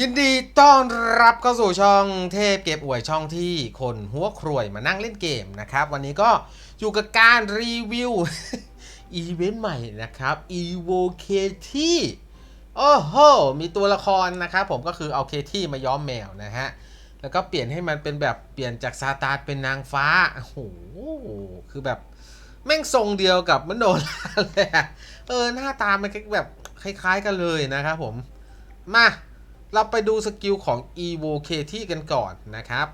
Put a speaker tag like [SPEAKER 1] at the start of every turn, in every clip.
[SPEAKER 1] ยินดีต้อนรับเข้าสู่ช่องเทพเก็บอวยช่องที่คนหัวครวยมานั่งเล่นเกมนะครับ วันนี้ก็อยู่กับการรีวิว อีเวนต์ใหม่นะครับ evo k t โอ้โห มีตัวละครนะครับผมก็คือเอาเคที่มาย้อมแมวนะฮะ แล้วก็เปลี่ยนให้มันเป็นแบบเปลี่ยนจากซาตานเป็นนางฟ้า โอ้โห คือแบบแม่งทรงเดียวกับมโนราเลยเออ หน้าตามันแบบคล้าย ๆ กันเลยนะครับผม มา เราไปดูสกิลของ evo k t กันก่อนนะครับ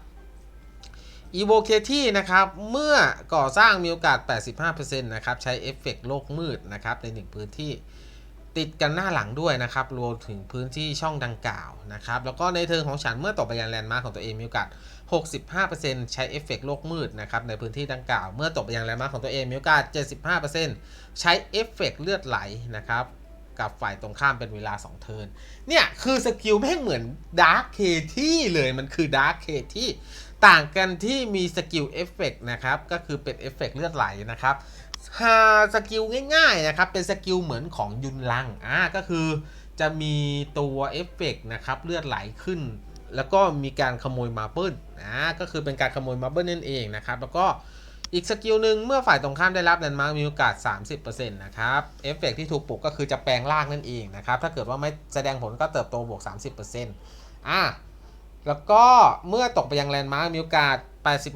[SPEAKER 1] evo k t นะครับ เมื่อก่อสร้างมีโอกาส 85%นะครับ ใช้เอฟเฟกต์โลกมืดนะครับ ในหนึ่งพื้นที่ติดกันหน้าหลังด้วยนะครับ รวมถึงพื้นที่ช่องดังกล่าวนะครับ แล้วก็ในเทิร์นของฉันเมื่อตกไปยังแลนด์มาร์คของตัวเองมีโอกาส 65%ใช้เอฟเฟกต์โลกมืดนะครับในพื้นที่ดังกล่าว เมื่อตกไปยังแลนด์มาร์คของตัวเองมีโอกาส 75%ใช้เอฟเฟกต์เลือดไหลนะครับ กับฝ่ายตรงข้ามเป็นเวลา 2 เทิร์นเนี่ยคือสกิลแม่งเหมือนดาร์ k เคที่เลยมันคือดาร์ k เคที่ต่างกันที่มีสกิลเอฟเฟกนะครับ ก็คือเป็นเอฟเฟกเลือดไหลนะครับหาสกิลง่ายๆนะครับ เป็นสกิลเหมือนของยุนลังอ่าก็คือจะมีตัวเอฟเฟกนะครับเลือดไหลขึ้น แล้วก็มีการขโมยมาเปิลอ่าก็คือเป็นการขโมยมาเปิลนั่นเองนะครับ แล้วก็ อีกสกิลหนึ่งเมื่อฝ่ายตรงข้ามได้รับแลนด์มาร์กมีโอกาส 30%นะครับเอฟเฟกที่ถูกปลุกก็คือจะแปลงร่างนั่นเองนะครับ ถ้าเกิดว่าไม่แสดงผลก็เติบโตบวก 30%อะแล้วก็เมื่อตกไปยังแลนด์มาร์กมีโอกาส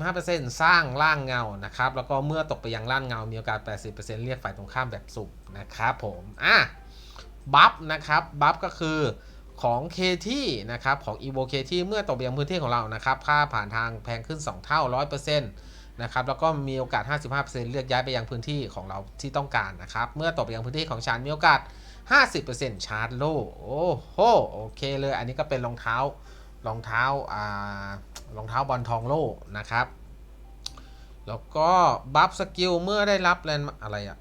[SPEAKER 1] 85%สร้างร่างเงานะครับ แล้วก็เมื่อตกไปยังร่างเงา มีโอกาส 80%เรียกฝ่ายตรงข้ามแบบสุ่มนะครับผมอะบัฟนะครับบัฟก็คือของเคที่นะครับของ evo เคที่เมื่อตกไปยังพื้นที่ของเรานะครับค่าผ่านทางแพงขึ้น 2 เท่า 100% นะครับแล้วก็มีโอกาส 55%เลือกย้ายไปยังพื้นที่ของเราที่ต้องการนะครับ เมื่อตกไปยังพื้นที่ของฉันมีโอกาส 50%ชาร์จโลโอ้โหโอเคเลย อันนี้ก็เป็นรองเท้ารองเท้าอ่ารองเท้าบอลทองโลนะครับ แล้วก็บัฟสกิลเมื่อได้รับแลนอะไรอะ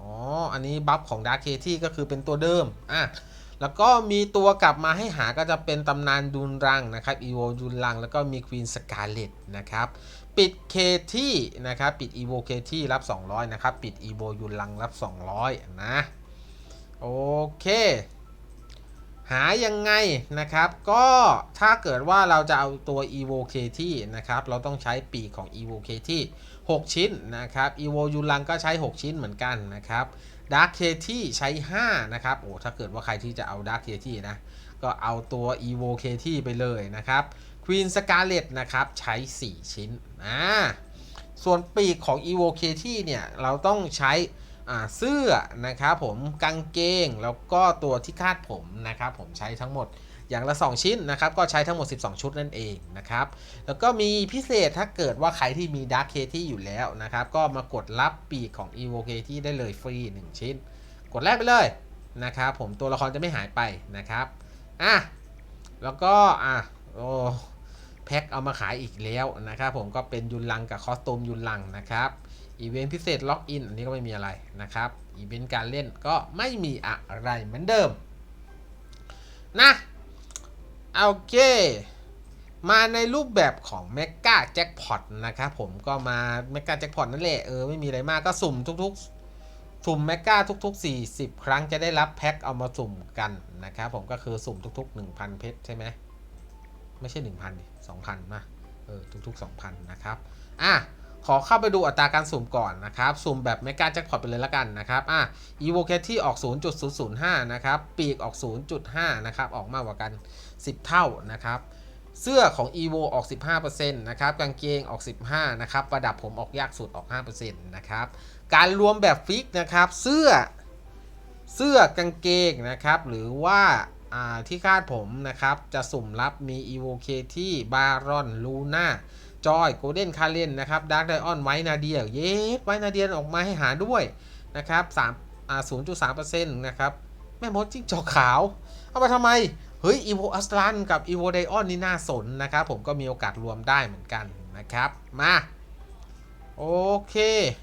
[SPEAKER 1] อ๋อ อันนี้บัฟของดาร์เคที่ก็คือเป็นตัวเดิม อะ แล้วก็มีตัวกลับมาให้หาก็จะเป็นตำนานดุนรังนะครับ อีโวดุนรัง แล้วก็มีควีนสกาเลตนะครับ ปิดเคที่นะครับ ปิดอีโวเคที่รับ 200 นะครับ ปิดอีโวยุนรังรับ 200 นะ โอเค หายังไงนะครับ ก็ถ้าเกิดว่าเราจะเอาตัว evo k ที่นะครับ เราต้องใช้ปีกของ evo k ที่ 6 ชิ้นนะครับ evo ยูรังก็ใช้ 6 ชิ้นเหมือนกันนะครับ dark k ที่ใช้ 5 นะครับ โอ้ ถ้าเกิดว่าใครที่จะเอา dark k ที่นะ ก็เอาตัว evo k ที่ไปเลยนะครับ queen scarlet นะครับ ใช้ 4 ชิ้นอ่าส่วนปีกของ evo k ที่เนี่ย เราต้องใช้เสื้อนะครับผมกางเกงแล้วก็ตัวที่คาดผมนะครับผมใช้ทั้งหมดอย่างละ 2 ชิ้นนะครับ ก็ใช้ทั้งหมด 12 ชุดนั่นเองนะครับ แล้วก็มีพิเศษถ้าเกิดว่าใครที่มี Dark k ที่อยู่แล้วนะครับ ก็มากดรับปีกของ Evo k ที่ได้เลยฟรี 1 ชิ้น กดแรกไปเลยนะครับผมตัวละครจะไม่หายไปนะครับอะแล้วก็อะโอ้ แพ็คเอามาขายอีกแล้วนะครับผมก็เป็นยุนลังกับคอสตูมยุนลังนะครับอีเวนต์พิเศษล็อกอินอันนี้ก็ไม่มีอะไรนะครับอีเวนต์การเล่นก็ไม่มีอะไรเหมือนเดิมนะโอเค มาในรูปแบบของเมกาแจ็คพอตนะครับผมก็มาเมกาแจ็คพอตนั่นแหละเออไม่มีอะไรมากก็สุ่มทุกๆ สุ่มเมกาทุก ๆ 40 ครั้งจะได้รับแพ็คเอามาสุ่มกันนะครับผมก็คือสุ่มทุก ๆ 1,000 เพชรใช่ไหม ไม่ใช่ 1,000ดิ2,000นะเออทุก ๆ 2,000 นะครับ อะ ขอเข้าไปดูอัตราการสุ่มก่อนนะครับ สุ่มแบบไม่กล้าแจ็คพอตไปเลยละกันนะครับ อะ e v o c a t ที่ออก 0.005 นะครับ ปีกออก 0.5 นะครับ ออกมากกว่ากัน 10 เท่านะครับเสื้อของ evo ออก 15%นะครับ กางเกงออก 15 นะครับ ประดับผมออกยากสุดออก 5%นะครับ การรวมแบบฟิกนะครับ เสื้อ เสื้อกางเกงนะครับ หรือว่า ที่คาดผมนะครับ จะสุ่มรับมี evo k ที่บารอนลูน่าจอยโกลเด้นคาเลนนะครับดาร์กไดออนไวนาเดียเยสไวนาเดียออกมาให้หาด้วยนะครับ3อ่า0.3%นะครับแม่มดจิ้งจอกขาว เอามาทำไม เฮ้ยอีโวอัสลันกับอีโวไดออนนี่น่าสนนะครับ ผมก็มีโอกาสรวมได้เหมือนกันนะครับ มา โอเค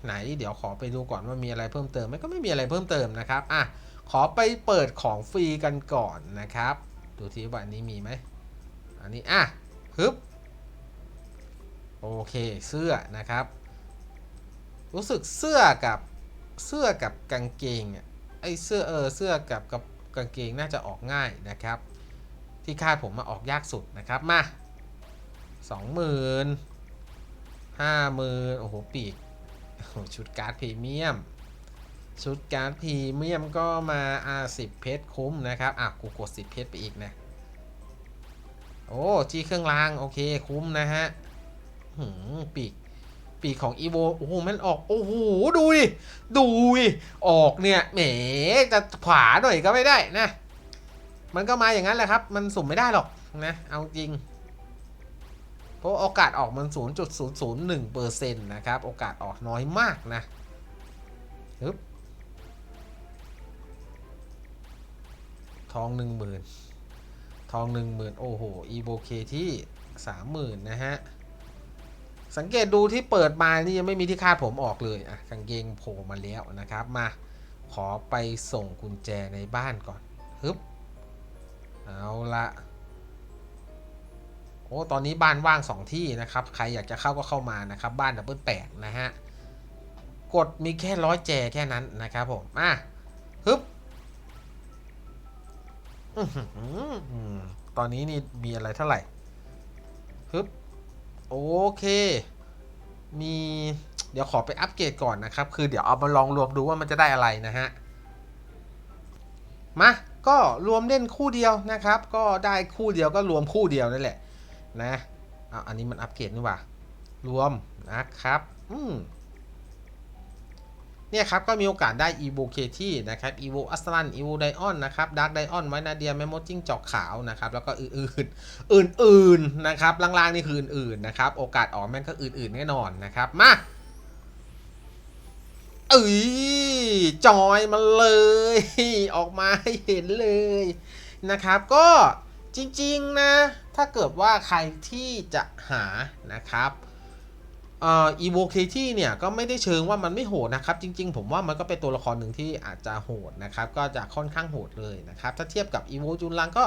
[SPEAKER 1] ไหนเดี๋ยวขอไปดูก่อนว่ามีอะไรเพิ่มเติมไหมก็ไม่มีอะไรเพิ่มเติมนะครับอะ ขอไปเปิดของฟรีกันก่อนนะครับ ดูทีว่าอันนี้มีไหม อันนี้ อะฮึบ โอเค เสื้อนะครับ รู้สึกเสื้อกับเสื้อกับกางเกงอะไอเสื้อเออเสื้อกับกับกางเกงน่าจะออกง่ายนะครับ ที่คาดผมมาออกยากสุดนะครับ มาสองหมื่นห้าหมื่นโอ้โห ปีกโอชุดการ์ดพรีเมียม ชุดการ์ดพรีเมียมก็มาอ่าสิบเพชรคุ้มนะครับ อะกูกดสิบเพชรไปอีกนะ โอ้จีเครื่องราง โอเคคุ้มนะฮะหืมปีก ปีกของอีโวโอ้โหมันออก โอ้โห ดูดิ ดูดิ ออกเนี่ยแหมจะขวาหน่อยก็ไม่ได้นะ มันก็มาอย่างนั้นแหละครับ มันสุ่มไม่ได้หรอกนะ เอาจริง เพราะโอกาสออกมัน 0.001%นะครับ โอกาสออกน้อยมากนะฮึบ ทองหนึ่งหมื่นทองหนึ่งหมื่นโอ้โห อีโบเคที่สามหมื่นนะฮะ สังเกตดูที่เปิดมานี่ยังไม่มีที่คาดผมออกเลย อะกางเกงโผล่มาแล้วนะครับ มาขอไปส่งกุญแจในบ้านก่อนฮึบเอาละโอ้ ตอนนี้บ้านว่างสองที่นะครับ ใครอยากจะเข้าก็เข้ามานะครับ บ้านดับเบิลแปดนะฮะ กดมีแค่ร้อยแจแค่นั้นนะครับผมมาฮึบอื้อหือ ตอนนี้นี่มีอะไรเท่าไหร่ฮึบโอเค มีเดี๋ยวขอไปอัปเกรดก่อนนะครับ คือเดี๋ยวเอามาลองรวมดูว่ามันจะได้อะไรนะฮะ มา ก็รวมเล่นคู่เดียวนะครับ ก็ได้คู่เดียวก็รวมคู่เดียวนั่นแหละ นะ เอาอันนี้มันอัปเกรดนี่หว่า รวมนะครับ อืม เนี่ยครับก็มีโอกาสได้ evo kt นะครับ evo aslan evo dion นะครับ dark dion ไว้นาเดียแมมโมจิ้งจอกขาวนะครับแล้วก็อื่นๆ อื่นๆนะครับล่างๆนี่คืออื่นๆนะครับโอกาสออกแม่งก็อื่นๆแน่นอนนะครับมาเอ้ยจอยมาเลย ออกมาให้เห็นเลยนะครับก็จริงๆนะ ถ้าเกิดว่าใครที่จะหานะครับ เอ่อ evo kt เนี่ยก็ไม่ได้เชิงว่ามันไม่โหดนะครับ จริง ๆ ผมว่ามันก็เป็นตัวละครหนึ่งที่อาจจะโหดนะครับ ก็จะค่อนข้างโหดเลยนะครับ ถ้าเทียบกับ evo จุนลังก็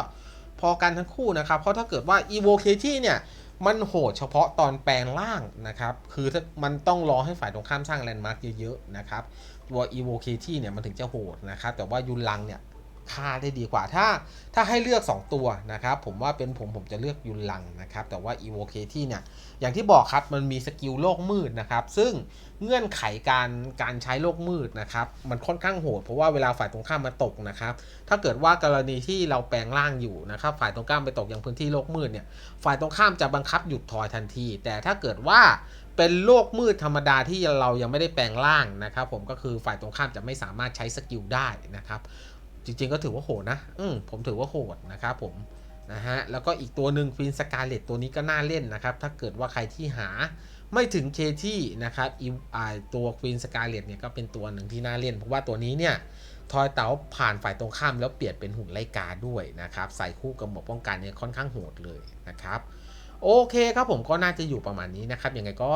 [SPEAKER 1] พอกันทั้งคู่นะครับ เพราะถ้าเกิดว่า evo kt เนี่ยมันโหดเฉพาะตอนแปลงร่างนะครับ คือถ้ามันต้องรอให้ฝ่ายตรงข้ามสร้างแลนด์มาร์กเยอะๆนะครับ ตัว evo kt เนี่ยมันถึงจะโหดนะครับ แต่ว่ายุนลังเนี่ย ฆ่าได้ดีกว่าถ้าถ้าให้เลือก 2 ตัวนะครับ ผมว่าเป็นผมผมจะเลือกยุนลังนะครับ แต่ว่า evo kt เนี่ยอย่างที่บอกครับมันมีสกิลโลกมืดนะครับ ซึ่งเงื่อนไขการการใช้โลกมืดนะครับ มันค่อนข้างโหด เพราะว่าเวลาฝ่ายตรงข้ามมาตกนะครับ ถ้าเกิดว่ากรณีที่เราแปลงร่างอยู่นะครับ ฝ่ายตรงข้ามไปตกยังพื้นที่โลกมืดเนี่ยฝ่ายตรงข้ามจะบังคับหยุดทอยทันที แต่ถ้าเกิดว่าเป็นโลกมืดธรรมดาที่เรายังไม่ได้แปลงร่างนะครับ ผมก็คือฝ่ายตรงข้ามจะไม่สามารถใช้สกิลได้นะครับ จริงๆก็ถือว่าโหดนะ อืมผมถือว่าโหดนะครับผมนะฮะแล้วก็อีกตัวหนึ่งควีนสกาเลตตัวนี้ก็น่าเล่นนะครับ ถ้าเกิดว่าใครที่หาไม่ถึงเคที่นะครับอีอ่าตัวควีนสกาเลตเนี่ยก็เป็นตัวหนึ่งที่น่าเล่น เพราะว่าตัวนี้เนี่ยทอยเต๋าผ่านฝ่ายตรงข้ามแล้วเปลี่ยนเป็นหุ่นไลกาด้วยนะครับ ใส่คู่กับหมวกป้องกันเนี่ยค่อนข้างโหดเลยนะครับ โอเคครับผมก็น่าจะอยู่ประมาณนี้นะครับยังไงก็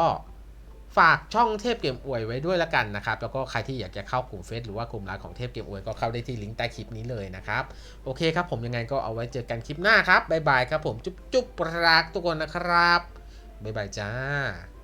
[SPEAKER 1] ฝากช่องเทพเกมอวยไว้ด้วยละกันนะครับ แล้วก็ใครที่อยากจะเข้ากลุ่มเฟซหรือว่ากลุ่มไลน์ของเทพเกมอวยก็เข้าได้ที่ลิงก์ใต้คลิปนี้เลยนะครับ โอเคครับผมยังไงก็เอาไว้เจอกันคลิปหน้าครับบ๊ายบายครับผมจุ๊บจุ๊บรักทุกคนนะครับบ๊ายบายจ้า